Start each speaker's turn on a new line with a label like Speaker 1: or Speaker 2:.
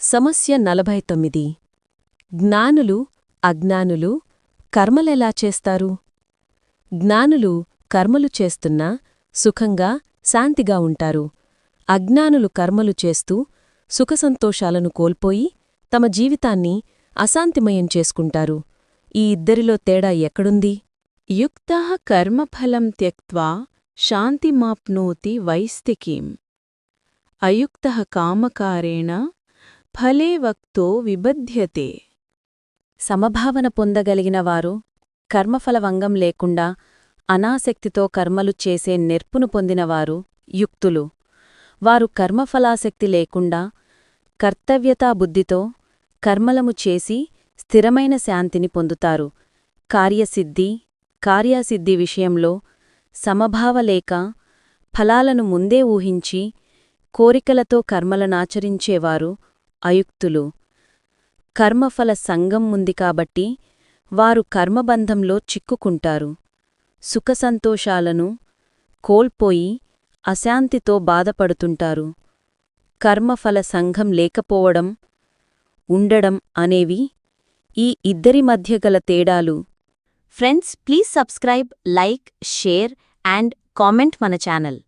Speaker 1: సమస్య నలభై తొమ్మిది. జ్ఞానులు అజ్ఞానులు కర్మలెలా చేస్తారు? జ్ఞానులు కర్మలు చేస్తున్నా సుఖంగా శాంతిగా ఉంటారు. అజ్ఞానులు కర్మలు చేస్తూ సుఖసంతోషాలను కోల్పోయి తమ జీవితాన్ని అశాంతిమయం చేసుకుంటారు. ఈ ఇద్దరిలో తేడా ఎక్కడుంది?
Speaker 2: యుక్త కర్మఫలం త్యక్వా శాంతిమాప్నోతి వైస్తికీం. అయుక్త కామకారేణ ఫలే వక్తో విబధ్యతే.
Speaker 3: సమభావన పొందగలిగిన వారు కర్మఫలవంగం లేకుండా అనాసక్తితో కర్మలు చేసే నెర్పును పొందినవారు యుక్తులు. వారు కర్మఫలాసక్తి లేకుండా కర్తవ్యతాబుద్ధితో కర్మలము చేసి స్థిరమైన శాంతిని పొందుతారు. కార్యసిద్ధి కార్యసిద్ధి విషయంలో సమభావలేక ఫలాలను ముందే ఊహించి కోరికలతో కర్మలనాచరించేవారు అయుక్తులు కర్మఫల సంగం ఉంది కాబట్టి వారు కర్మబంధంలో చిక్కుకుంటారు. సుఖసంతోషాలను కోల్పోయి అశాంతితో బాధపడుతుంటారు. కర్మఫల సంఘం లేకపోవడం ఉండడం అనేవి ఈ ఇద్దరి మధ్య గల తేడాలు.
Speaker 4: Friends please subscribe like share and comment మన ఛానల్.